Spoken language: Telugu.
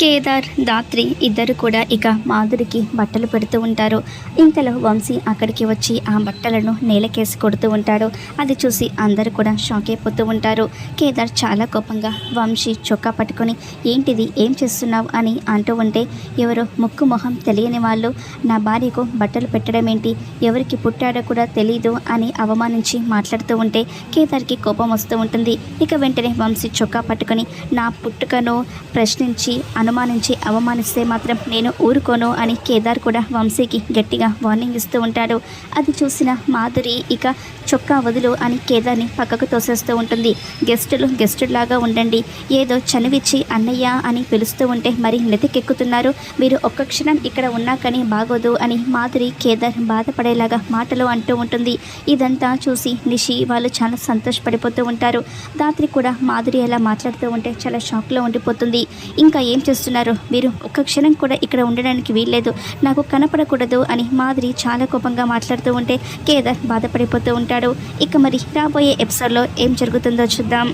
కేదార్ దాత్రి ఇద్దరు కూడా ఇక మాధురికి బట్టలు పెడుతూ ఉంటారు. ఇంతలో వంశీ అక్కడికి వచ్చి ఆ బట్టలను నేలకేసి కొడుతూ ఉంటాడు అది చూసి అందరూ కూడా షాక్ అయిపోతూ ఉంటారు. కేదార్ చాలా కోపంగా వంశీ చొక్కా పట్టుకొని ఏంటిది? ఏం చేస్తున్నావు? అని అంటూ ఉంటే ఎవరో ముక్కు మొహం తెలియని వాళ్ళు నా భార్యకు బట్టలు పెట్టడం ఏంటి? ఎవరికి పుట్టాడో కూడా తెలీదు అని అవమానించి మాట్లాడుతూ ఉంటే కేదార్కి కోపం వస్తూ ఉంటుంది. ఇక వెంటనే వంశీ చొక్కా పట్టుకొని నా పుట్టుకను ప్రశ్నించి అనుమానించి అవమానిస్తే మాత్రం నేను ఊరుకోను అని కేదార్ కూడా వంశీకి గట్టిగా వార్నింగ్ ఇస్తూ ఉంటాడు. అది చూసిన మాధురి ఇక చొక్కా వదులు అని కేదార్ని పక్కకు తోసేస్తూ ఉంటుంది. గెస్టులు గెస్టులాగా ఉండండి. ఏదో చనివిచ్చి అన్నయ్య అని పిలుస్తూ ఉంటే మరి నెతికెక్కుతున్నారు. మీరు ఒక్క క్షణం ఇక్కడ ఉన్నా కానీ బాగోదు అని మాధురి కేదార్ బాధపడేలాగా మాటలు అంటూ ఉంటుంది. ఇదంతా చూసి నిషి వాళ్ళు చాలా సంతోషపడిపోతూ ఉంటారు. దాత్రి కూడా మాధురి అలా మాట్లాడుతూ ఉంటే చాలా షాక్లో ఉండిపోతుంది. ఇంకా ఏం చేస్తున్నారు. మీరు ఒక్క క్షణం కూడా ఇక్కడ ఉండడానికి వీల్లేదు. నాకు కనపడకూడదు అని మాధురి చాలా కోపంగా మాట్లాడుతూ ఉంటే కేదార్ బాధపడిపోతూ ఉంటాడు. ఇక మరి రాబోయే ఎపిసోడ్లో ఏం జరుగుతుందో చూద్దాం.